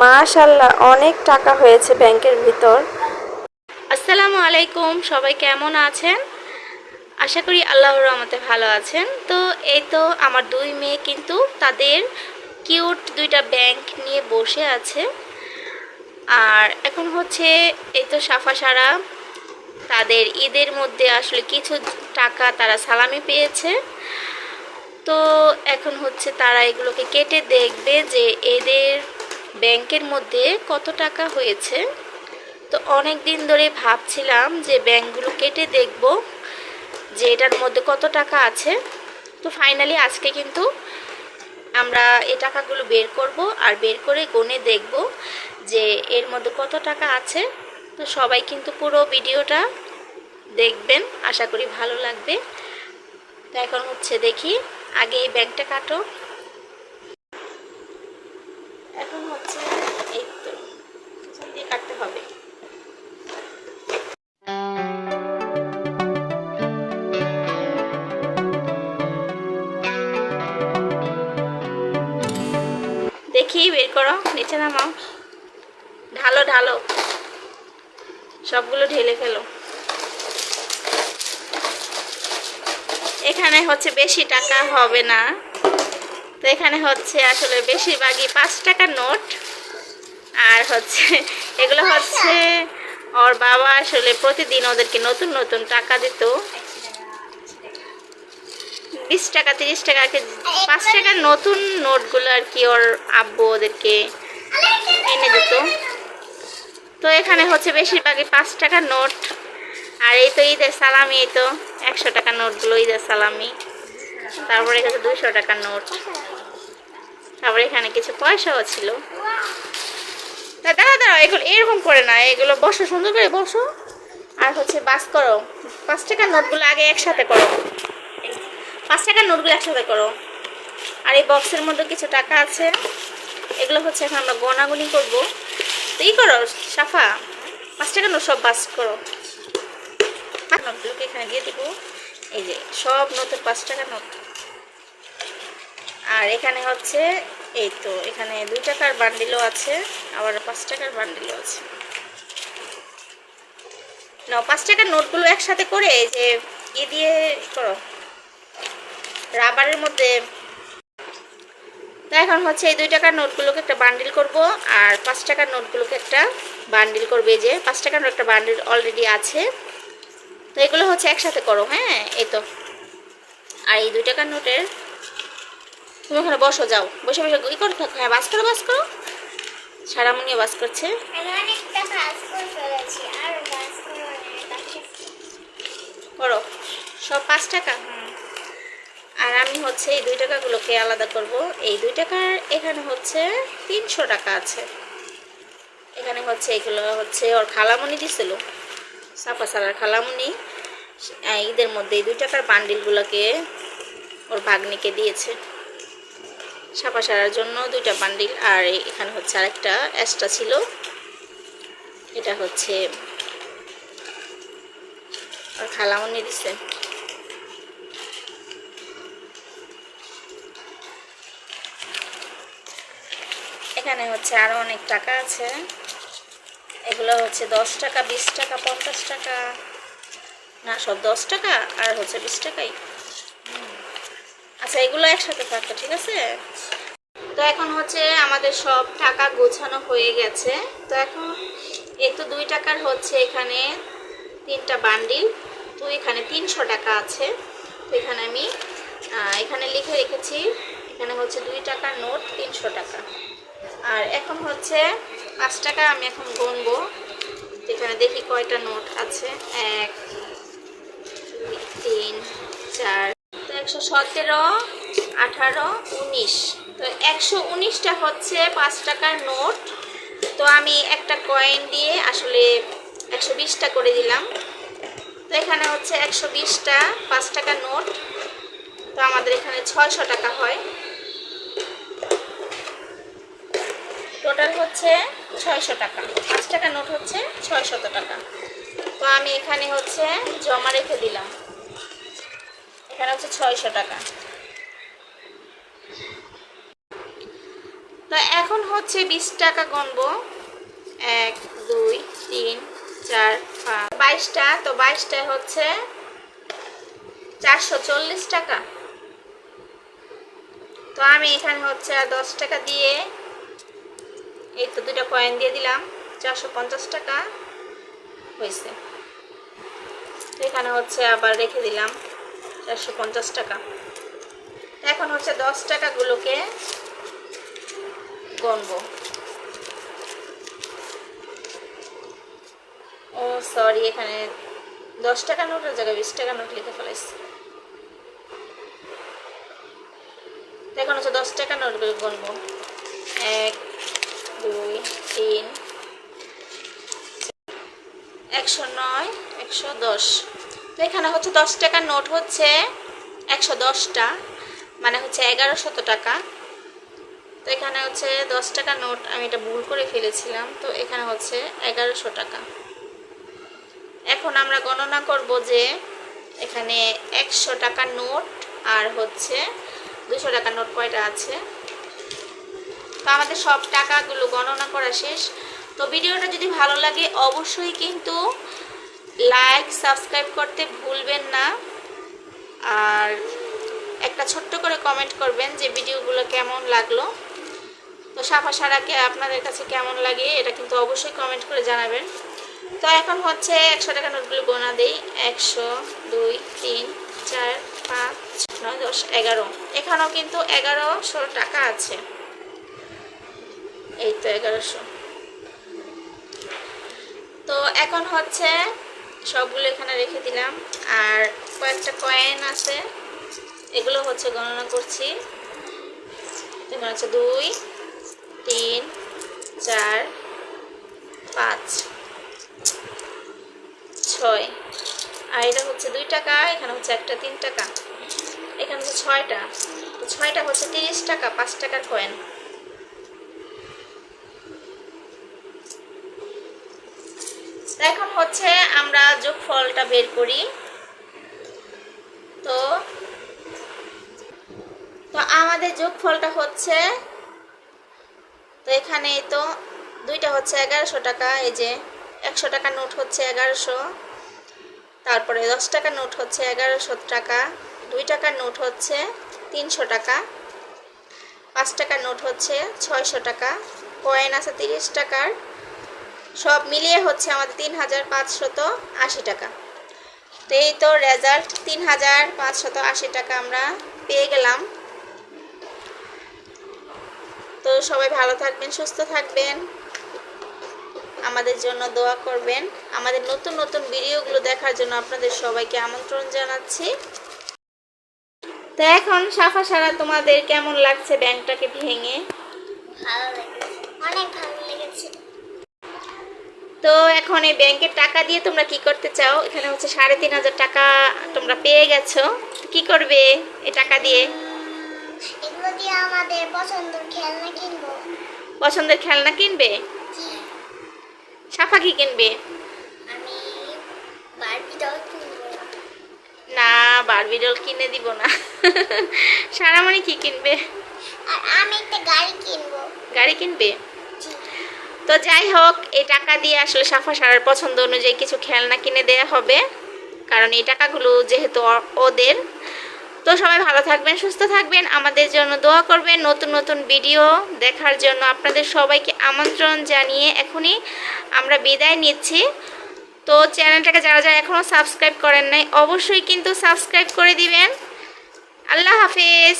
মাশাল্লাহ অনেক টাকা হয়েছে ব্যাংকের ভিতর। আসসালামু আলাইকুম, সবাই কেমন আছেন? আশা করি আল্লাহর রহমতে ভালো আছেন। তো এই তো আমার দুই মেয়ে কিন্তু তাদের কিউট দুইটা ব্যাংক নিয়ে বসে আছে। আর এখন হচ্ছে এই তো সাফা সারা, তাদের ঈদের মধ্যে আসলে কিছু টাকা তারা সালামি পেয়েছে। তো এখন হচ্ছে তারা এগুলোকে কেটে দেখবে যে এদের ব্যাংকের মধ্যে কত টাকা হয়েছে? তো অনেক দিন ধরে ভাবছিলাম যে ব্যাংকগুলো কেটে দেখব যে এটার মধ্যে কত টাকা আছে। তো ফাইনালি আজকে কিন্তু আমরা এই টাকাগুলো বের করব আর বের করে গুনে দেখব যে এর মধ্যে কত টাকা আছে। তো সবাই কিন্তু পুরো ভিডিওটা দেখবেন, আশা করি ভালো লাগবে। তো এখন হচ্ছে দেখি আগে এই ব্যাংকটা কাটো এখন হচ্ছে এই তো। দিয়ে কাটতে হবে। দেখি, বের করো, নিচে নামাও। ঢালো ঢালো। সবগুলো ঢেলে ফেলো। এখানে হচ্ছে বেশি টাকা হবে না। এখানে হচ্ছে আসলে বেশিরভাগই পাঁচ টাকার নোট। আর হচ্ছে, এগুলো হচ্ছে ওর বাবা আসলে প্রতিদিন ওদেরকে নতুন নতুন টাকা দিত। বিশ টাকা, তিরিশ টাকা পাঁচ টাকার নতুন নোটগুলো আর কি ওর আব্বু ওদেরকে এনে দিত। তো এখানে হচ্ছে বেশিরভাগই পাঁচ টাকার নোট। আর এই তো ঈদের সালামি, এই তো একশো টাকার নোটগুলো, ঈদের সালামি। তারপরে এখানে দুশো টাকার নোট। তারপরে এখানে কিছু পয়সাও ছিল। দাঁড়া দাঁড়া এগুলো এরকম করে না, এগুলো বসো, সুন্দর করে বসো। আর হচ্ছে বাস করো, পাঁচ টাকার নোটগুলো আগে একসাথে করো। পাঁচ টাকার নোটগুলো একসাথে করো। আর এই বক্সের মধ্যে কিছু টাকা আছে, এগুলো হচ্ছে এখন আমরা গনাগুনি করব। তো ই করো, সাফা, পাঁচ টাকার নোট সব বাস করো। নোটগুলোকে এখানে দিয়ে দেবো। এই যে, সব নতুন পাঁচ টাকার নোট। আর এখানে হচ্ছে, এই তো, এখানে দুই টাকার বান্ডিলও আছে, আবার পাঁচ টাকার বান্ডিলও আছে। না পাঁচ টাকার নোটগুলো একসাথে করে এই যে ই দিয়ে করো। রাবারের মধ্যে তো এখন হচ্ছে এই দুই টাকার নোটগুলোকে একটা বান্ডিল করব, আর পাঁচ টাকার নোটগুলোকে একটা বান্ডিল করবে। যে পাঁচ টাকার একটা বান্ডিল অলরেডি আছে। তো এগুলো হচ্ছে একসাথে করো হ্যাঁ? এই তো। আর এই দুই টাকার নোটের তুমি ওখানে বসো যাও। বসে বসে ই করো? থাকো হ্যাঁ বাস করো বাস করো। সারামনিও বাস করছে। করে সব পাঁচ টাকা। আর আমি হচ্ছে এই দুই টাকাগুলোকে আলাদা করব। এই দুই টাকার এখানে হচ্ছে তিনশো টাকা আছে। এখানে হচ্ছে এগুলো হচ্ছে ওর খালামণি দিছিল। সাফা সালার খালামণি। আহ, ঈদের মধ্যে এই দুই টাকার বান্ডিলগুলোকে ওর ভাগ্নিকে দিয়েছে। সাফা সারার জন্য দুইটা বান্ডিল, আর এখানে হচ্ছে আরেকটা এক্সট্রা ছিল। এটা হচ্ছে আর খালামণি দিছে। এখানে হচ্ছে আরও অনেক টাকা আছে। এগুলো হচ্ছে দশ টাকা, বিশ টাকা, পঞ্চাশ টাকা। না, সব দশ টাকা, আর হচ্ছে বিশ টাকাই। আচ্ছা এগুলো একসাথে থাকতো, ঠিক আছে? তো এখন হচ্ছে আমাদের সব টাকা গোছানো হয়ে গেছে। তো এখন তো দুই টাকার হচ্ছে এখানে তিনটা বান্ডিল, তো এখানে তিনশো টাকা আছে। তো এখানে আমি এখানে লিখে রেখেছি, এখানে হচ্ছে দুই টাকার নোট, তিনশো টাকা। আর এখন হচ্ছে পাঁচ টাকা আমি এখন গুনবো। এখানে দেখি কয়টা নোট আছে। এক, দুই, তিন, চার একশো সতেরো, আঠারো, উনিশ। তো একশো উনিশটা হচ্ছে পাঁচ টাকার নোট। তো আমি একটা কয়েন দিয়ে আসলে একশো বিশটা করে দিলাম। তো এখানে হচ্ছে একশো বিশটা পাঁচ টাকার নোট। তো আমাদের এখানে ছয়শো টাকা হয়। টোটাল হচ্ছে ছয়শো টাকা। পাঁচ টাকা নোট হচ্ছে ছয়শত টাকা। তো আমি এখানে হচ্ছে জমা রেখে দিলাম। এখানে হচ্ছে ছয়শো টাকা। তো এখন হচ্ছে বিশ টাকা গণবো। এক, দুই, তিন, চার, পাঁচ। বাইশটা, তো বাইশটা হচ্ছে চারশো চল্লিশ টাকা। তো আমি এখানে হচ্ছে দশ টাকা দিয়ে এই তো দুটো কয়েন দিয়ে দিলাম, চারশো পঞ্চাশ টাকা হয়েছে। এখানে হচ্ছে আবার রেখে দিলাম। চারশো পঞ্চাশ টাকা। এখন হচ্ছে দশ টাকাগুলোকে গণবো ও সরি এখানে দশ টাকা নোটের জায়গায় বিশ টাকা নোট লিখে ফেলাইছি। এখন হচ্ছে দশ টাকা নোটগুলো গণবো এক, দুই, তিন, একশো নয়, একশো দশ। তো এখানে হচ্ছে দশ টাকার নোট হচ্ছে একশো দশটা মানে হচ্ছে এগারোশত টাকা। তো এখানে হচ্ছে দশ টাকা নোট আমি এটা ভুল করে ফেলেছিলাম, তো এখানে হচ্ছে এগারোশো টাকা। এখন আমরা গণনা করব যে এখানে একশো টাকার নোট আর হচ্ছে দুশো টাকার নোট কয়টা আছে। তো আমাদের সব টাকাগুলো গণনা করা শেষ। তো ভিডিওটা যদি ভালো লাগে অবশ্যই কিন্তু লাইক সাবস্ক্রাইব করতে ভুলবেন না। আর একটা ছোট্ট করে কমেন্ট করবেন যে ভিডিওগুলো কেমন লাগল। তো সাফা সারাকে আপনাদের কাছে কেমন লাগে, এটা কিন্তু অবশ্যই কমেন্ট করে জানাবেন। তো এখন হচ্ছে একশো টাকা নোটগুলো গোনা দিই। একশো, দুই, তিন, চার, পাঁচ নয় দশ, এগারো। এখানেও কিন্তু এগারোশো টাকা আছে। এই তো এগারোশো। তো এখন হচ্ছে সবগুলো এখানে রেখে দিলাম। আর কয়েকটা কয়েন আছে। এগুলো হচ্ছে গণনা করছি। এখানে হচ্ছে দুই, তিন, চার, পাঁচ, ছয়। আর এটা হচ্ছে দুই টাকা, এখানে হচ্ছে একটা তিন টাকা। এখানে হচ্ছে ছয়টা। ছয়টা হচ্ছে তিরিশ টাকা, পাঁচ টাকার কয়েন এখন হচ্ছে আমরা যোগফলটা বের করি। তো তো আমাদের যোগফলটা হচ্ছে, তো এখানে তো দুইটা হচ্ছে এগারোশো টাকা, এই যে একশো টাকা নোট হচ্ছে এগারোশো, তারপরে দশ টাকা নোট হচ্ছে এগারোশো টাকা, দুই টাকার নোট হচ্ছে তিনশো টাকা, পাঁচ টাকার নোট হচ্ছে ছয়শো টাকা কয়েন আছে তিরিশ টাকার সব মিলিয়ে হচ্ছে আমাদের তিন হাজার পাঁচশত আশি টাকা। তো এই তো রেজাল্ট তিন হাজার পাঁচশত আশি টাকা আমরা পেয়ে গেলাম। তো সবাই ভালো থাকবেন, সুস্থ থাকবেন। আমাদের জন্য দোয়া করবেন। আমাদের নতুন নতুন ভিডিওগুলো দেখার জন্য আপনাদের সবাইকে আমন্ত্রণ জানাচ্ছি। তো এখন সাফা সারা, তোমাদের কেমন লাগছে ব্যাংকটাকে ভেঙে? ভালো লেগেছে। অনেক ভালো তো এখন এই ব্যাংকের টাকা দিয়ে তোমরা কি করতে চাও? এখানে হচ্ছে সাড়ে তিন হাজার টাকা তোমরা পেয়ে গেছো। কি করবে এই টাকা দিয়ে? এগুলো দিয়ে আমাদের পছন্দের খেলনা কিনবো? পছন্দের খেলনা কিনবে? সাফা কি কিনবে? আমি বারবি ডল কিনবো। না বারবি ডল কিনে দিব না। সারামণি কি কিনবে? আর আমি একটা গাড়ি কিনবো। গাড়ি কিনবে? তো যাই হোক, এই টাকা দিয়ে আসলে সাফা সারার পছন্দ অনুযায়ী কিছু খেলনা কিনে দেয়া হবে। কারণ এই টাকাগুলো যেহেতু ওদের। তো সবাই ভালো থাকবেন, সুস্থ থাকবেন। আমাদের জন্য দোয়া করবেন। নতুন নতুন ভিডিও দেখার জন্য আপনাদের সবাইকে আমন্ত্রণ জানিয়ে এখনই আমরা বিদায় নিচ্ছি। তো চ্যানেলটাকে যারা যারা এখনও সাবস্ক্রাইব করেন নাই, অবশ্যই কিন্তু সাবস্ক্রাইব করে দিবেন। আল্লাহ হাফেজ।